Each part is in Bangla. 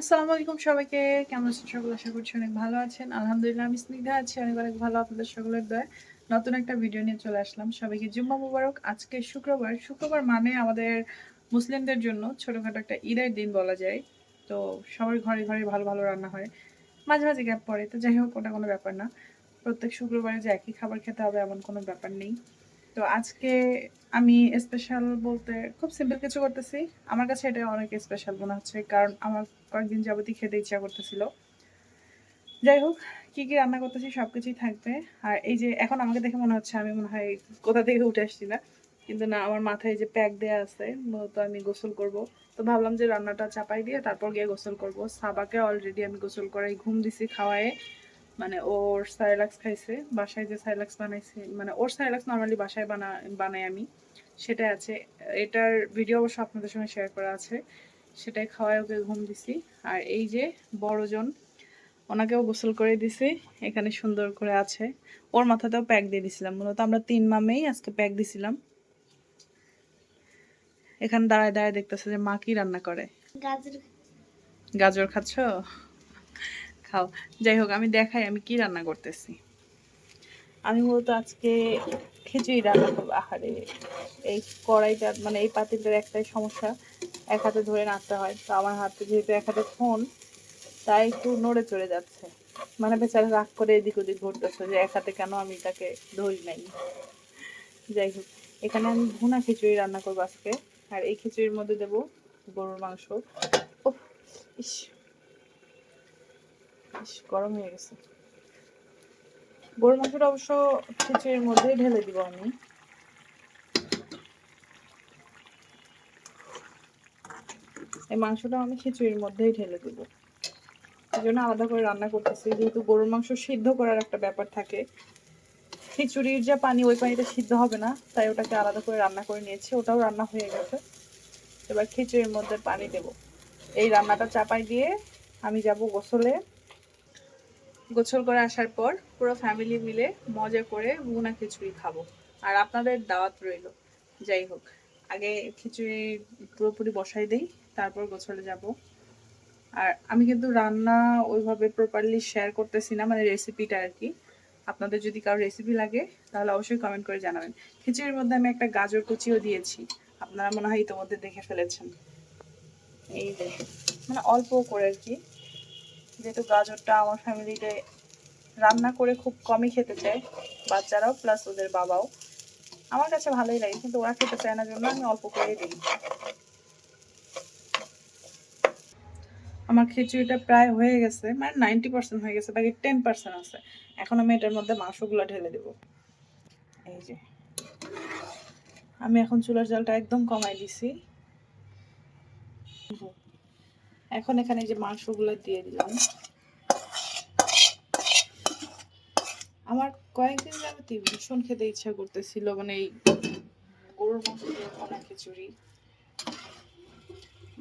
আসসালামু আলাইকুম সবাইকে। কেমন আছেন সকলে? আশা করছি অনেক ভালো আছেন। আলহামদুলিল্লাহ, আমি স্নিগ্ধা আছি। অনেক অনেক ভালো আপনাদের সকলের দয়। নতুন একটা ভিডিও নিয়ে চলে আসলাম। সবাইকে জুম্মা মুবারক। আজকে শুক্রবার। শুক্রবার মানে আমাদের মুসলিমদের জন্য ছোটোখাটো একটা ঈদের দিন বলা যায়। তো সবার ঘরে ঘরে ভালো ভালো রান্না হয়। মাঝে মাঝে গ্যাপ পড়ে। তো যাই হোক, ওটা কোনো ব্যাপার না। প্রত্যেক শুক্রবারে যে একই খাবার খেতে হবে এমন কোনো ব্যাপার নেই। তো আজকে আমি স্পেশাল বলতে খুব সিম্পল কিছু করতেছি। আমার কাছে এটা অনেক স্পেশাল মনে হচ্ছে, কারণ আমার কয়েকদিন যাবতই খেতে ইচ্ছা করতেছিল। যাই হোক, কি কি রান্না করতেছি সব কিছুই থাকবে। আর এই যে এখন আমাকে দেখে মনে হচ্ছে আমি মনে হয় কোথা থেকে উঠে আসছি না। কিন্তু না, আমার মাথায় যে প্যাক দেয়া আছে, মূলত আমি গোসল করব। তো ভাবলাম যে রান্নাটা চাপাই দিয়ে তারপর গিয়ে গোসল করব। সাবাকে অলরেডি আমি গোসল করাই ঘুম দিছি খাওয়ায়ে। মানে ওর সাইলাক্স খাইছে বাসায় যে সাইলাক্স বানাইছে মানে ওর সাইলাক্স নর্মালি বাসায় বানা বানাই আমি। সেটাই আছে। এটার ভিডিও অবশ্য আপনাদের সঙ্গে শেয়ার করা আছে। সেটাই খাওয়ায় ওকে ঘুম দিছি। আর এই যে বড়জন ওনাকেও গোসল করে দিছি। এখানে সুন্দর করে আছে। ওর মাথাতেও প্যাক দিয়ে দিছিলাম। মূলত আমরা তিন মামেই আজকে প্যাক দিছিলাম। এখানে দাঁড়ায় দাঁড়ায় দেখতেছে যে মা কি রান্না করে। গাজর। গাজর খাচ্ছ? খাও। যাই হোক, আমি দেখাই, আমি কি রান্না করতেছি। আমি মূলত আজকে খিচুড়ি রান্না করব। আহারে, এই কড়াইটা মানে এই পাতিলটার একটাই সমস্যা। এক হাতে ধরে নাড়তে হয়। তো আমার হাতে যেহেতু এক হাতে ফোন, তাই একটু নড়ে চড়ে যাচ্ছে। মানে বেচারা রাগ করে এদিক ওদিক ঘুরতেছে যে এক হাতে কেন আমি তাকে ধরি নাই। যাই হোক, এখানে আমি ভুনা খিচুড়ি রান্না করব আজকে। আর এই খিচুড়ির মধ্যে দেবো গরুর মাংস। ও ইস। গরম হয়ে গেছে। গরুর মাংসটা অবশ্য খিচুড়ির মধ্যেই ঢেলে দিব আমি। এই মাংসটা আমি খিচুড়ির মধ্যেই ঢেলে দিব। এই জন্য আলাদা করে রান্না করতেছি। যেহেতু গরুর মাংস সিদ্ধ করার একটা ব্যাপার থাকে, খিচুড়ির যা পানি, ওই পানিটা সিদ্ধ হবে না, তাই ওটাকে আলাদা করে রান্না করে নিয়েছি। ওটাও রান্না হয়ে গেছে। এবার খিচুড়ির মধ্যে পানি দেব। এই রান্নাটা চাপাই দিয়ে আমি যাব গোসলে। গোসল করে আসার পর পুরো ফ্যামিলি মিলে মজা করে ভুনা খিচুড়ি খাব। আর আপনাদের দাওয়াত রইল। যাই হোক, আগে খিচুড়ি পুরোপুরি বসাই দেই, তারপর গোসলে যাব। আর আমি কিন্তু রান্না ওইভাবে প্রপারলি শেয়ার করতেছি না মানে রেসিপিটা আর কি। আপনাদের যদি কারও রেসিপি লাগে, তাহলে অবশ্যই কমেন্ট করে জানাবেন। খিচুড়ির মধ্যে আমি একটা গাজর কুচিও দিয়েছি। আপনারা মনে হয় ইতিমধ্যে দেখে ফেলেছেন। এই মানে অল্প করে আর কি। যেহেতু গাজরটা আমার ফ্যামিলিতে রান্না করে খুব কমই খেতে চায়, বাচ্চারাও প্লাস ওদের বাবাও। আমার কাছে ভালোই লাগে, কিন্তু ওরা খেতে চায় না জন্য আমি অল্প করে দিই। আমার খিচুড়িটা প্রায় হয়ে গেছে মানে নাইনটি পার্সেন্ট হয়ে গেছে, বাকি টেন পার্সেন্ট আছে। এখন আমি এটার মধ্যে মাংসগুলো ঢেলে দেব। এই যে। আমি এখন চুলার জলটা একদম কমাই দিছি। এখন এখানে যে মাংসগুলো দিয়ে দিলাম। আমার কয়েকদিন যাবতই ভীষণ খেতে ইচ্ছা করতেছিল মানে এই গরুর মাংস দিয়ে খিচুড়ি।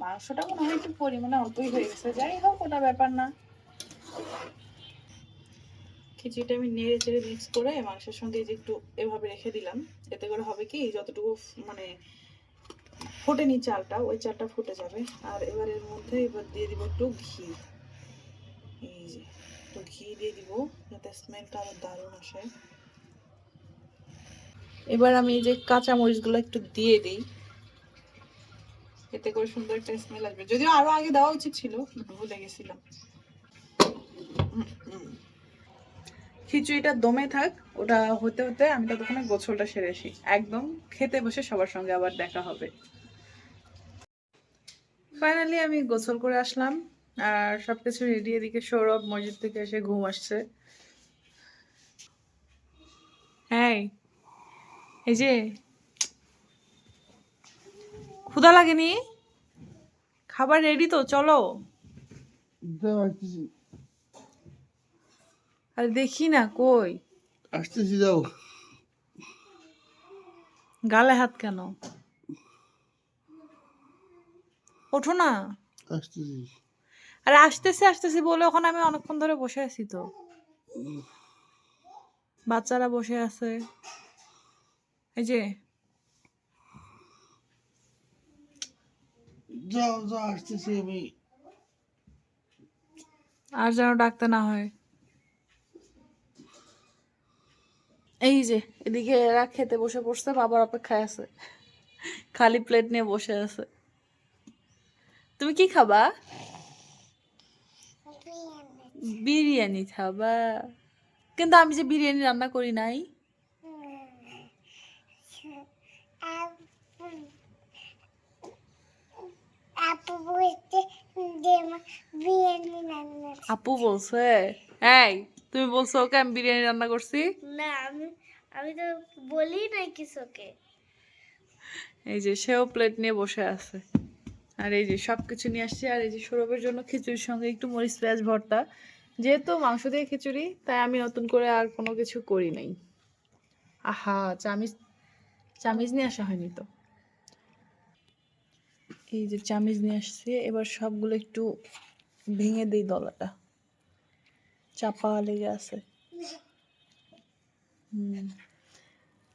মাংসটা মনে হয় একটু পরিমাণে অল্পই হয়ে গেছে, যাই হোক, ওটা ব্যাপার না। খিচুড়িটা আমি নেড়ে চেড়ে মিক্স করে মাংসের সঙ্গে যে একটু এভাবে রেখে দিলাম, এতে করে হবে কি, যতটুকু মানে ফোটেনি চালটা, ওই চালটা ফুটে যাবে। আর এবার এর মধ্যে এবার দিয়ে দিব একটু ঘি। এই যে, একটু ঘি দিয়ে দিব, যাতে স্মেলটা আরও দারুণ আসে। এবার আমি এই যে কাঁচা মরিচগুলো একটু দিয়ে দিই। এতে করে সুন্দর একটা স্মেল আসবে। যদিও আরও আগে দেওয়া উচিত ছিল, ভুলে গেছিলাম। খিচুড়িটা দমে থাক, ওটা হতে হতে আমি ততক্ষণে গোছলটা সেরে আসি। একদম খেতে বসে সবার সঙ্গে আবার দেখা হবে। ফাইনালি আমি গোসল করে আসলাম, আর সবকিছু রেডি এদিকে সৌরভ মসজিদ থেকে এসে ঘুম আসছে। হ্যাঁ এই যে, ক্ষুধা লাগেনি? খাবার রেডি তো, চলো। আরে দেখি না কই? আসতেছি যাও। গালে হাত কেন? ওঠো না। আসতেছি। আরে আসতেছি আসতেছি বলে ওখানে আমি অনেকক্ষণ ধরে বসে আছি তো। বাচ্চারা বসে আছে। এই যে। যাও যাও আসতেছি আমি। আর যেন ডাকতে না হয়। এই যে এদিকে এরা খেতে বসে পড়ছে বাবার অপেক্ষায় আছে। খালি প্লেট নিয়ে বসে আছে। তুমি কি খাবা? বিরিয়ানি খাবা। কিন্তু আমি যে বিরিয়ানি রান্না করি নাই। আপু বলছে এই তুমি বলছো ওকে আমি বিরিয়ানি রান্না করছি না আমি আমি তো বলি নাই কিছুকে। এই যে সেও প্লেট নিয়ে বসে আছে। আর এই যে সব কিছু নিয়ে আসছি। আর এই যে সৌরভের জন্য খিচুড়ির সঙ্গে একটু মরিচ পেঁয়াজ ভর্তা। যেহেতু মাংস দিয়ে খিচুড়ি তাই আমি নতুন করে আর কোনো কিছু করি নাই। আহা চামিজ চামিজ নিয়ে আসা হয়নি তো। এই যে চামিজ নিয়ে আসছি। এবার সবগুলো একটু ভেঙে দিই দলাটা। চাপা লেগে আছে।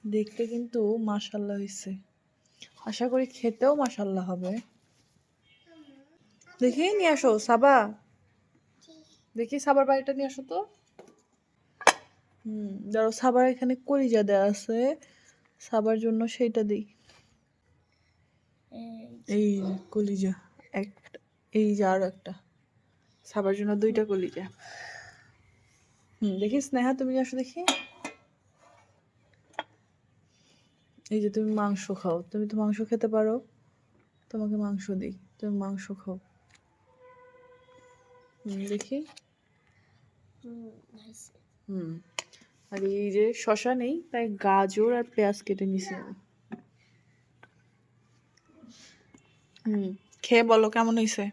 দেখতে কিন্তু মাশাল্লাহ হয়েছে আশা করি খেতেও মাশাল্লাহ হবে। দেখি নিয়ে আসো, সাবা। দেখি সাবার বাড়িটা নিয়ে আসো তো। ধরো সাবার এখানে কলিজা দেওয়া আছে। সাবার জন্য সেইটা দিই। এই কলিজা, একটা, এই যে আরও একটা। সাবার জন্য দুইটা কলিজা। হুম দেখি স্নেহা তুমি আসো দেখি? এই যে তুমি মাংস খাও তুমি তো মাংস খেতে পারো। তোমাকে মাংস দিই তুমি মাংস খাও। হুম, দেখি। হুম আর এই যে শশা নেই তাই গাজর আর পেঁয়াজ কেটে নিছি আমি। হুম খেয়ে বলো কেমন হয়েছে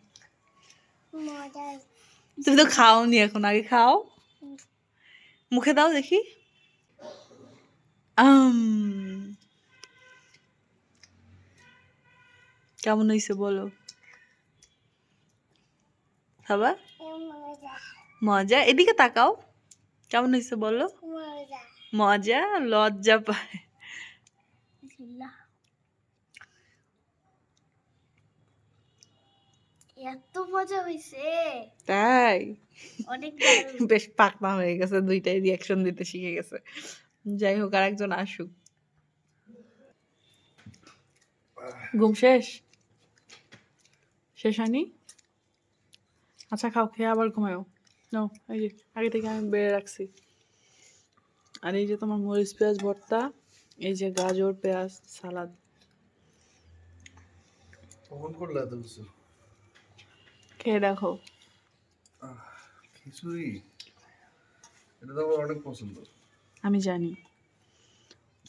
তুমি তো খাওনি এখন আগে খাও। মুখে দাও দেখি। কেমন হয়েছে বলো? খাবার মজা। এদিকে তাকাও। কেমন হয়েছে বলো? মজা লজ্জা পায়। এত মজা হয়েছে তাই? অনেক বেশ পাকনা হয়ে গেছে দুইটাই রিয়াকশন দিতে শিখে গেছে। যাই হোক আর একজন আসুক। ঘুম শেষ? শেষ হয়নি? আচ্ছা খাও খেয়ে আবার ঘুমায়ও। নাও এই যে আগে থেকে আমি বেড়ে রাখছি। আর এই যে তোমার মরিচ পেঁয়াজ ভর্তা এই যে গাজর পেঁয়াজ সালাদ। কখন করলে এত কিছু। খেয়ে দেখো। খিচুড়ি? এটা তো আমার অনেক পছন্দ। আমি জানি।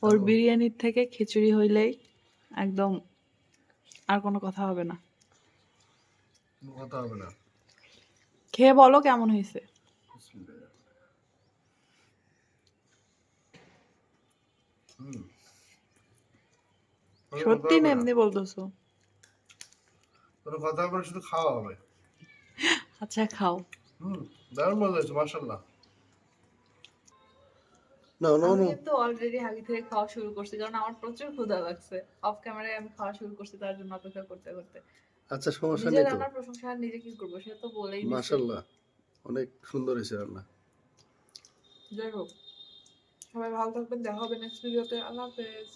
ওর বিরিয়ানির থেকে খিচুড়ি হইলেই একদম আর কোনো কথা হবে না। কথা হবে না। খেয়ে বলো কেমন হয়েছে। সত্যি হবে না। না। এমনি বলতেছো। কোনো কথা হবে শুধু খাওয়া হবে। আচ্ছা খাও। হুম দারুণ মজা হয়েছে মার্শাল্লাহ না না না। কিন্তু অলরেডি আগে থেকে খাওয়া শুরু করছি কারণ আমার প্রচুর ক্ষুধা লাগছে। অফ ক্যামেরায় আমি খাওয়া শুরু করছি তার জন্য অপেক্ষা করতে করতে। আচ্ছা সমস্যা নেই তো? রান্নার প্রশংসা আর নিজে কি করব সে তো বলেই দিছে। মার্শাল্লাহ অনেক সুন্দর হয়েছে রান্না। যাই হোক সবাই ভালো থাকবেন দেখা হবে নেক্সট ভিডিওতে আল্লাহ হাফেজ।